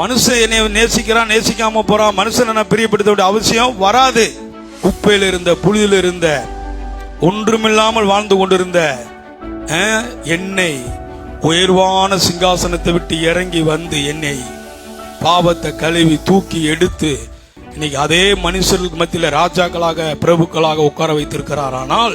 மனுஷன் என்னை நேசிக்கிறான் நேசிக்காம போறான். மனுஷனை என்ன பிரியப்படுத்த வேண்டிய அவசியம் வராது. குப்பையில் இருந்த புழுதியில் இருந்த ஒன்றுமில்லாமல் வாழ்ந்து கொண்டிருந்த என்னை உயர்வான சிங்காசனத்தை விட்டு இறங்கி வந்து என்னை பாவத்தை கழுவி தூக்கி எடுத்து இன்னைக்கு அதே மனுஷர்களுக்கு மத்தியில் ராஜாக்களாக பிரபுக்களாக உட்கார வைத்திருக்கிறார். ஆனால்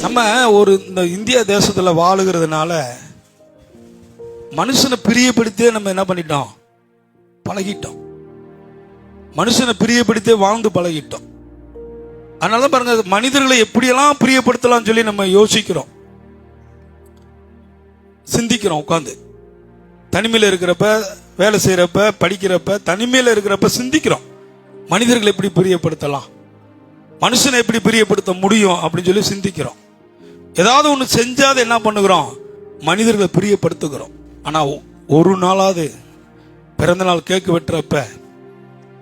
நம்ம ஒரு இந்த இந்திய தேசத்துல வாழுகிறதுனால மனுஷனை பிரியப்படுத்தே நம்ம என்ன பண்ணிட்டோம்? பழகிட்டோம். மனுஷனை பிரியப்படுத்தே வாழ்ந்து பழகிட்டோம். அதனால தான் பாருங்க மனிதர்களை எப்படியெல்லாம் பிரியப்படுத்தலாம் சொல்லி நம்ம யோசிக்கிறோம். சிந்திக்கிறோம் உட்காந்து தனிமையில் இருக்கிறப்ப வேலை செய்யறப்ப படிக்கிறப்ப தனிமையில் இருக்கிறப்ப சிந்திக்கிறோம். மனிதர்களை எப்படி பிரியப்படுத்தலாம்? மனுஷனை எப்படி பிரியப்படுத்த முடியும்? அப்படின்னு சொல்லி சிந்திக்கிறோம். ஏதாவது ஒன்று செஞ்சாத என்ன பண்ணுகிறோம்? மனிதர்களை பிரியப்படுத்துகிறோம். ஆனால் ஒரு நாளாவது பிறந்த நாள் கேக்கு வெட்டுறப்ப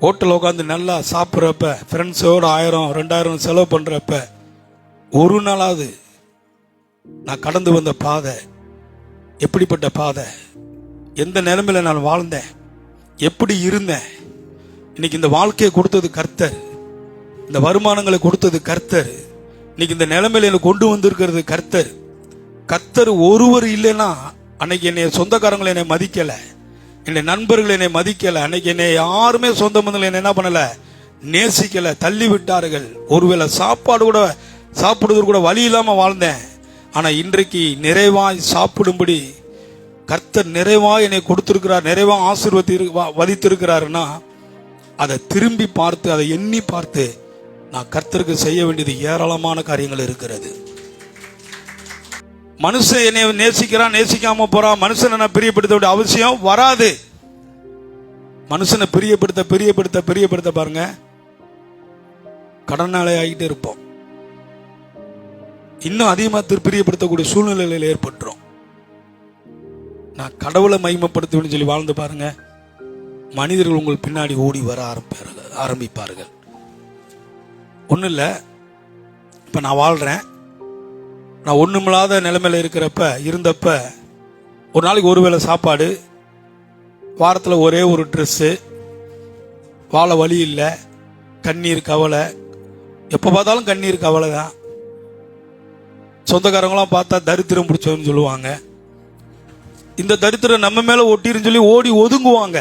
ஹோட்டல் உட்காந்து நல்லா சாப்பிட்றப்ப ஃப்ரெண்ட்ஸோட ஆயிரம் ரெண்டாயிரம் செலவு பண்ணுறப்ப ஒரு நாளாவது நான் கடந்து வந்த பாதை எப்படிப்பட்ட பாதை? எந்த நிலமையில நான் வாழ்ந்தேன்? எப்படி இருந்தேன்? இன்னைக்கு இந்த வாழ்க்கையை கொடுத்தது கர்த்தர். இந்த வருமானங்களை கொடுத்தது கர்த்தர். இன்னைக்கு இந்த நிலைமையில என்னை கொண்டு வந்திருக்கிறது கர்த்தர். கர்த்தர் ஒருவர் இல்லைன்னா அன்னைக்கு என்னை சொந்தக்காரங்களை என்னை மதிக்கல. என்னை நண்பர்கள் என்னை மதிக்கல. அன்னைக்கு என்னை யாருமே சொந்த பந்தங்கள் என்னை என்ன பண்ணல? நேசிக்கல. தள்ளி விட்டார்கள். ஒருவேளை சாப்பாடு கூட சாப்பிடுவது கூட வழி இல்லாம வாழ்ந்தேன். ஆனா இன்றைக்கு நிறைவாய் சாப்பிடும்படி கர்த்தர் நிறைவாய் என்னை கொடுத்திருக்கிறார். நிறைவா ஆசீர்வதி வதித்திருக்கிறாருன்னா அதை திரும்பி பார்த்து அதை எண்ணி பார்த்து நான் கர்த்தருக்கு செய்ய வேண்டியது ஏராளமான காரியங்கள் இருக்கிறது. மனுஷன் என்னை நேசிக்கிறான் நேசிக்காம போறான் மனுஷனை நான் பிரியப்படுத்த வேண்டிய அவசியம் வராது. மனுஷனை பிரியப்படுத்த பிரியப்படுத்த பிரியப்படுத்த பாருங்க. கடனாளி ஆகிட்டு இருப்போம். இன்னும் அதிகமாக திரு பிரியப்படுத்தக்கூடிய சூழ்நிலைகள் ஏற்பட்டுரும். நான் கடவுளை மகிமைப்படுத்துவேன்னு சொல்லி வாழ்ந்து பாருங்க. மனிதர்கள் உங்கள் பின்னாடி ஓடி வர ஆரம்பிப்பார்கள் ஆரம்பிப்பார்கள். ஒன்றும் இல்லை. இப்போ நான் வாழ்கிறேன் நான் ஒன்றுமில்லாத நிலைமையில் இருக்கிறப்ப இருந்தப்ப ஒரு நாளைக்கு ஒரு வேளை சாப்பாடு வாரத்தில் ஒரே ஒரு ட்ரெஸ்ஸு வாழ வழி இல்லை கண்ணீர் கவலை. எப்போ பார்த்தாலும் கண்ணீர் கவலை தான். சொந்தக்காரங்களாம் பார்த்தா தரித்திரம் பிடிச்சதுன்னு சொல்லுவாங்க. இந்த தரித்திரம் நம்ம மேலே ஒட்டிருன்னு சொல்லி ஓடி ஒதுங்குவாங்க.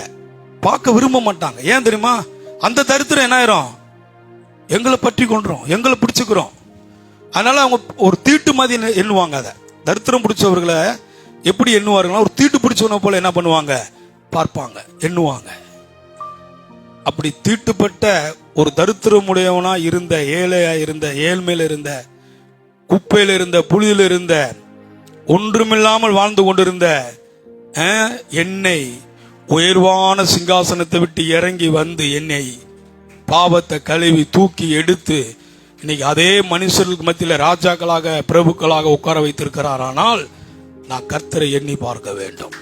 பார்க்க விரும்ப மாட்டாங்க. ஏன் தெரியுமா? அந்த தரித்திரம் என்ன ஆயிரும்? எங்களை பற்றி கொண்டுரும் எங்களை பிடிச்சிக்கிறோம். அதனால அவங்க ஒரு தீட்டு மாதிரி எண்ணுவாங்க அதை. தரித்திரம் பிடிச்சவர்களை எப்படி எண்ணுவார்கள்னா ஒரு தீட்டு பிடிச்சவனை போல என்ன பண்ணுவாங்க? பார்ப்பாங்க எண்ணுவாங்க. அப்படி தீட்டுப்பட்ட ஒரு தரித்திரமுடையவனா இருந்த ஏழையா இருந்த ஏழ்மையில இருந்த குப்பையில் இருந்த புழுதியில் இருந்த ஒன்றுமில்லாமல் வாழ்ந்து கொண்டிருந்த என்னை உயர்வான சிங்காசனத்தை விட்டு இறங்கி வந்து என்னை பாவத்தை கழுவி தூக்கி எடுத்து இன்னைக்கு அதே மனுஷர்களுக்கு மத்தியில் ராஜாக்களாக பிரபுக்களாக உட்கார வைத்திருக்கிறார். ஆனால் நான் கர்த்தரை எண்ணி பார்க்க வேண்டும்.